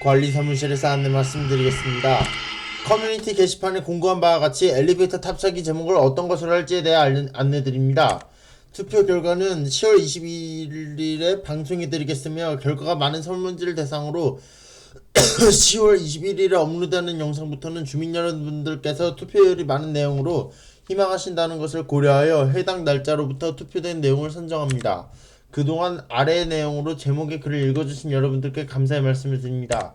관리 사무실에서 안내 말씀드리겠습니다. 커뮤니티 게시판에 공고한 바와 같이 엘리베이터 탑승기 제목을 어떤 것으로 할지에 대해 안내드립니다. 투표 결과는 10월 21일에 방송해드리겠으며 결과가 많은 설문지를 대상으로 10월 21일에 업로드하는 영상부터는 주민 여러분들께서 투표율이 많은 내용으로 희망하신다는 것을 고려하여 해당 날짜로부터 투표된 내용을 선정합니다. 그동안 아래의 내용으로 제목의 글을 읽어주신 여러분들께 감사의 말씀을 드립니다.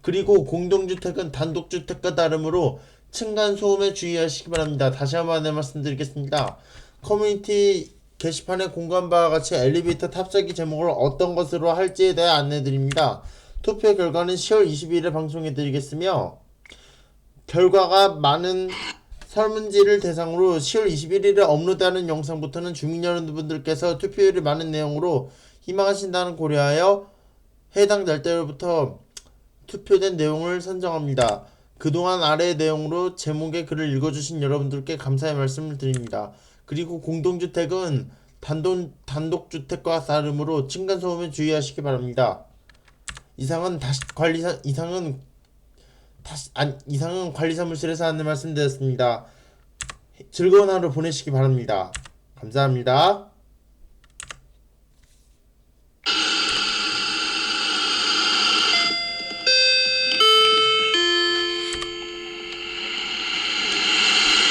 그리고 공동주택은 단독주택과 다르므로 층간소음에 주의하시기 바랍니다. 다시 한번 안내 말씀드리겠습니다. 커뮤니티 게시판에 공고한 바와 같이 엘리베이터 탑승기 제목을 어떤 것으로 할지에 대해 안내드립니다. 투표 결과는 10월 22일에 방송해드리겠으며 결과가 많은 설문지를 대상으로 10월 21일에 업로드하는 영상부터는 주민 여러분들께서 투표율이 많은 내용으로 희망하신다는 고려하여 해당 날짜로부터 투표된 내용을 선정합니다. 그동안 아래의 내용으로 제목의 글을 읽어주신 여러분들께 감사의 말씀을 드립니다. 그리고 공동주택은 단독, 단독주택과 다르므로 층간소음에 주의하시기 바랍니다. 이상은 다시 관리사 이상은 다시 안 이상은 관리사무실에서 안내 말씀드렸습니다. 즐거운 하루 보내시기 바랍니다. 감사합니다.